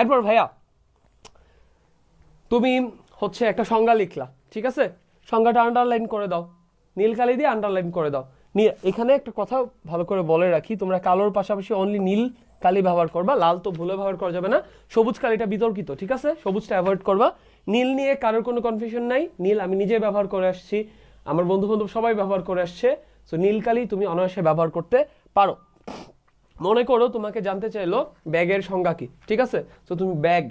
এরপর ভাইয়া, তুমি হচ্ছে একটা সংজ্ঞা লিখলা, ঠিক আছে? সংজ্ঞাটা আন্ডারলাইন করে দাও। নীল কালি দিয়ে আন্ডারলাইন করে দাও। নিয়ে এখানে একটা কথা ভালো করে বলে রাখি, তোমরা কালোর পাশাপাশি অনলি নীল কালি ব্যবহার করবা, লাল তো ভুলে ব্যবহার করা যাবে না। সবুজ কালিটা বিতর্কিত, ঠিক আছে? সবুজটা অ্যাভয়েড করবা। নীল নিয়ে কারোর কোনো কনফিউশন নাই। নীল আমি নিজে ব্যবহার করে আসছি, আমার বন্ধু বান্ধব সবাই ব্যবহার করে আসছে। সো নীল কালি তুমি অনায়াসে ব্যবহার করতে পারো। মনে করো তোমাকে জানতে চাইলো ব্যাগের সংজ্ঞা কি, ঠিক আছে? তো তুমি ব্যাগ,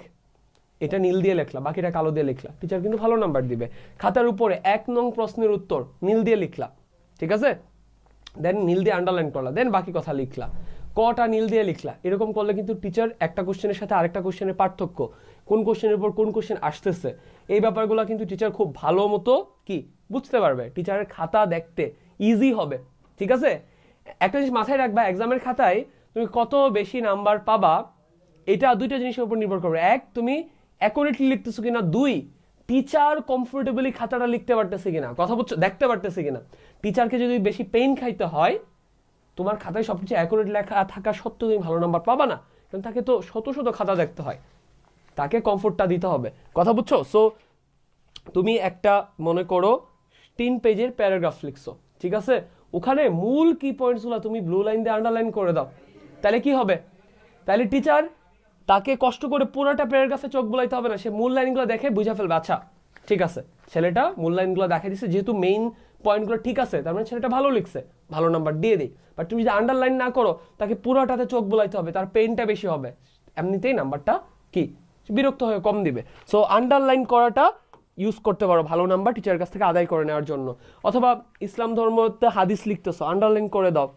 এটা নীল দিয়ে লিখলা, বাকিটা কালো দিয়ে লিখলা। টিচার কিন্তু ভালো নাম্বার দিবে। খাতার উপরে এক নং প্রশ্নের উত্তর নীল দিয়ে লিখলা, ঠিক আছে? দেন নীল দিয়ে আন্ডারলাইন করলা দেন বাকি কথা লিখলা। কটা নীল দিয়ে লিখলা, এরকম করলে কিন্তু টিচার একটা কোশ্চেনের সাথে আরেকটা কোশ্চেনের পার্থক্য, কোন কোশ্চেনের উপর কোন কোশ্চেন আসতেছে। এই ব্যাপারগুলো কিন্তু টিচার খুব ভালো মতো কি, বুঝতে পারবে। টিচারের খাতা দেখতে ইজি হবে, ঠিক আছে? একটা জিনিস মাথায় রাখবা এক্সামের খাতায় তুমি কত বেশি নাম্বার পাবা, এটা দুইটা জিনিসের উপর নির্ভর করবে। এক, তুমি অ্যাকুরেটলি লিখতেছো কিনা। দুই টিচার কমফোর্টেবলি খাতাটা লিখতে পারতেছে কিনা, কথা বলছো, দেখতে পারতেছে কিনা। টিচারকে যদি বেশি পেইন খাইতে হয়, তোমার খাতায় সবকিছু অ্যাকুরেট লেখা থাকা সত্ত্বেও তুমি ভালো নাম্বার পাবা না। কারণ তাকে তো শত শত খাতা দেখতে হয়। তাকে কমফোর্টটা দিতে হবে। কথা বুঝছ সো তুমি একটা, মনে করো, তিন পেজের প্যারাগ্রাফ লিখছো। ঠিক আছে? ওখানে মূল কি পয়েন্টসগুলো তুমি ব্লু লাইন দিয়ে আন্ডারলাইন করে দাও। তাহলে কি হবে? তাহলে টিচার তাকে কষ্ট করে পুরোটা প্যারাগ্রাফে চোখ বুলাইতে হবে না। সে মূল লাইনগুলো দেখে বুঝে ফেলবে। আচ্ছা ঠিক আছে। ছেলেটা মূল লাইনগুলো দেখা দিচ্ছে যেহেতু মেইন পয়েন্টগুলো ঠিক আছে, তার মানে ছেলেটা ভালো লিখছে, ভালো নাম্বার দিয়ে দিই। বাট তুমি যদি আন্ডারলাইন না করো, তাকে পুরোটাতে চোখ বুলাইতে হবে, তার পেইনটা বেশি হবে। এমনিতেই নাম্বারটা কি? বিরক্ত হয়ে কম দিবে। সো আন্ডারলাইন করাটা ইউজ করতে পারো ভালো নাম্বার টিচারের কাছ থেকে আদায় করে নেওয়ার জন্য। অথবা ইসলাম ধর্মতে হাদিস লিখতেছো আন্ডারলাইন করে দাও।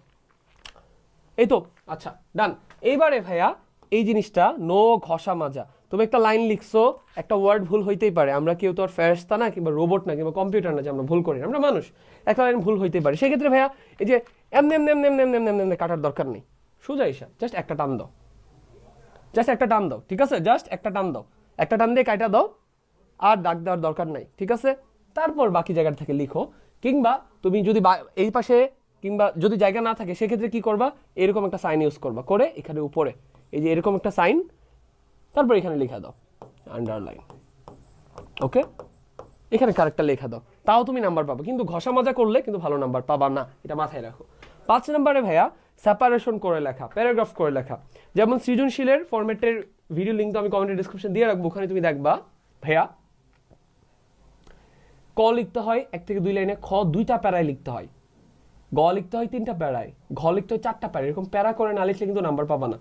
এই তো আচ্ছা ডান এইবারে ভাইয়া, এই জিনিসটা নো ঘষা মাজা। তুমি একটা লাইন লিখছো, একটা ওয়ার্ড ভুল হইতেই পারে। আমরা কেউ তো আর ফেরস্তা না, কিংবা রোবট না, কিংবা কম্পিউটার না যে আমরা ভুল করি, আমরা মানুষ। একটা লাইন ভুল হইতেই পারে। সেক্ষেত্রে ভাইয়া, এই যে এমনি এমনি এমনি এমনি এমনি এমনি এমনি কাটার দরকার নেই। সোজা ইসা জাস্ট একটা টান দাও। জাস্ট একটা টান দাও, ঠিক আছে? জাস্ট একটা টান দাও। একটা টান দিয়ে কাটা দাও, আর দাগ দেওয়ার দরকার নাই, ঠিক আছে? তারপর বাকি জায়গা থেকে লিখো। কিংবা তুমি যদি এই পাশে কিংবা যদি জায়গা না থাকে, সেক্ষেত্রে কি করবা? এরকম একটা সাইন ইউজ করবা। করে এখানে উপরে, এই যে এরকম একটা সাইন তারপর এখানে লেখা দাও আন্ডারলাইন ওকে এখানে কারেক্টটা লেখা দাও। তাও তুমি নাম্বার পাবো। কিন্তু ঘষা মজা করলে কিন্তু ভালো নাম্বার পাবা না। এটা মাথায় রাখো। পাঁচ নম্বরে ভাইয়া সেপারেশন করে লেখা প্যারাগ্রাফ করে লেখা। যেমন সৃজনশীলের ফরম্যাটের ভিডিও লিঙ্ক তো আমি কমেন্টের ডিসক্রিপশন দিয়ে রাখব, ওখানে তুমি দেখবা, ভাইয়া, ক লিখতে হয়, এক থেকে দুই লাইনে, খ দুইটা প্যারায় লিখতে হয়। গ লিখতে হয় তিনটা প্যারায় ঘ লিখতে হয় চারটা প্যারা এরকম প্যারা করে না লিখলে কিন্তু নাম্বার পাবা না।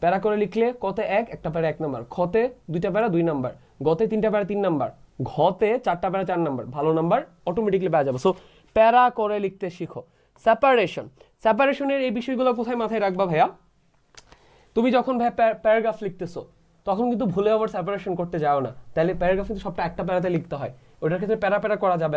প্যারা করে লিখলে কতে এক, একটা প্যারা এক নাম্বার খতে দুইটা প্যারা দুই নাম্বার গতে তিনটা প্যারা তিন নাম্বার ঘতে চারটা প্যারা চার নাম্বার ভালো নাম্বার অটোমেটিকলি পাওয়া যাবে। সো প্যারা করে লিখতে শিখো। সেপারেশন সেপারেশনের এই বিষয়গুলো কোথায় মাথায় রাখবা ভাইয়া? তুমি যখন ভাই প্যারাগ্রাফ লিখতেছো, তখন কিন্তু ভুলে আবার সেপারেশন করতে যাও না। তাহলে প্যারাগ্রাফ কিন্তু সবটা একটা প্যারাতে লিখতে হয়। ওটার ক্ষেত্রে প্যারা প্যারা করা যাবে না।